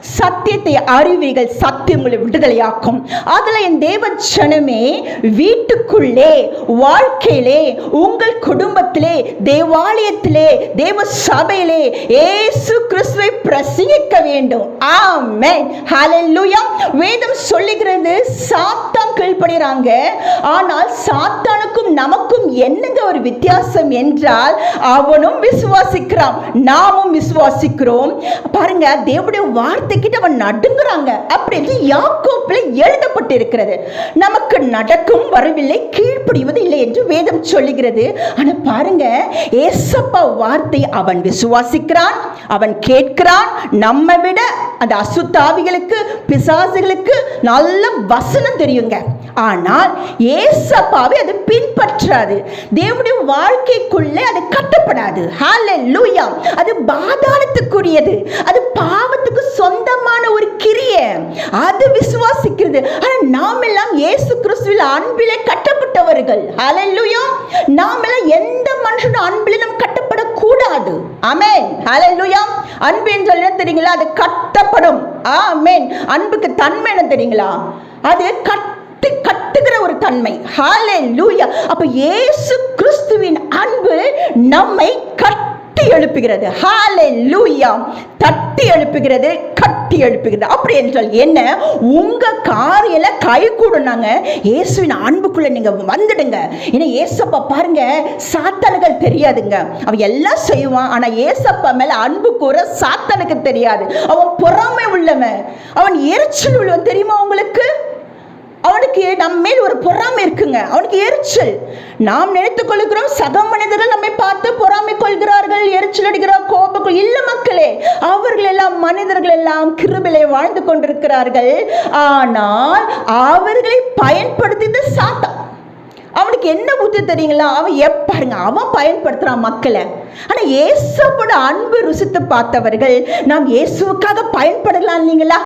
சத்தியத்தை அறிவீர்கள் சத்தியம் உங்களை விடுதலையாக்கும். அதுல என் தேவச்சனமே வீட்டுக்குள்ளே வாழ்க்கையிலே உங்கள் குடும்பத்திலே தேவாலயத்திலே தேவ சபையிலே ஏசு கிறிஸ்துவை பிரசங்கிக்க வேண்டும். ஆமென். ஹalleluya. வேதம் சொல்லுகிறது சாத்தான் கீழ்ப்படுகிறாங்க. ஆனால் சாத்தானுக்கும் நமக்கும் என்னங்க ஒரு வித்தியாசம் என்றால் அவனும் விசுவாசிக்கிறான். நாமும் விசுவாசிக்கிறோம். பாருங்க தேவனுடைய வார்த்தைக்கிட்ட அவன் நடுங்குறாங்க. அப்படி என்று யாக்கோப்பில் எழுதப்பட்டிருக்கிறது. நமக்கு நடக்கும் வரவில்லை கீழ்ப்படிவது இல்லை என்று வேதம் சொல்லுகிறது. ஆனால் பாருங்க ஏசப்பா வார்த்தை அவன் விசுவாசிக்கிறான். அவன் கேட்கிறான் நம்ம விட அந்த அசுத்தாவிகளுக்கு பிசாசுகளுக்கு நல்ல வசனம் தெரியுங்க. ஆனால் ஏசப்பாவை அது பின்பற்றாது. தேவனுடைய வாழ்க்கைக்குள்ளே அது கட்டப்படாது. லூயா அது பாதாளத்துக்குரியது. அது பாவத்துக்கு சொந்தமான ஒரு கிரியை. அது விசுவாசிக்கிறது. ஆனால் நாம் எல்லாம் இயேசு கிறிஸ்துவில் அன்பிலே கட்டப்பட்டவர்கள். ஹalleluya நாம் எல்லாம் எந்த மனுஷனோட அன்பிலே நாம் கட்டப்படக்கூடாது ஆமென். ஹalleluya அன்பு என்றால் தெரியுங்களா? அது கட்டப்படும். ஆமேன். அன்புக்கு தன்மை என்ன தெரியுங்களா? அது கட்டு கட்டுகிற ஒரு தன்மை. ஹalleluya அப்ப இயேசு கிறிஸ்துவின் அன்பு நம்மை கட்டி எழுப்புகிறது. ஹalleluya தட்டி எழுப்புகிறது. கட்டி எழுப்புகிறது அப்படி என்றால் என்ன? உங்க காரியல கை கூடுனாங்க. இயேசுவின் அன்புக்குள்ள நீங்க வந்துடுங்க. ஏன்னா ஏசப்பா பாருங்க சாத்தனுகள் தெரியாதுங்க. அவன் எல்லாம் செய்வான். ஆனா ஏசப்பா மேல அன்பு கூற சாத்தனுக்கு தெரியாது. அவன் பொறாமை உள்ளவன். அவன் எரிச்சல் உள்ளவன் தெரியுமா உங்களுக்கு? அவனுக்கு நம்ம மேல் ஒரு பொறாமை இருக்குங்க. அவனுக்கு எரிச்சல். நாம் நினைத்துக் கொள்கிறோம் சக மனிதர்கள் நம்மை பார்த்து பொறாமை கொள்கிறார்கள் எரிச்சல் அடிக்கிறோம். கோபம் இல்ல மக்களே அவர்கள் எல்லாம் மனிதர்கள் எல்லாம் கிருபிலை வாழ்ந்து கொண்டிருக்கிறார்கள். ஆனால் அவர்களை பயன்படுத்தியது சாத்தான். அவனுக்கு என்ன புத்தி தெரியுங்களா? அவன் எப்பாருங்க அவன் பயன்படுத்துறான் மக்களை. ஆனா இயேசுவோட அன்பு ருசித்து பார்த்தவர்கள் நாம் இயேசுவுக்காக பயன்படலாம் இல்லைங்களா?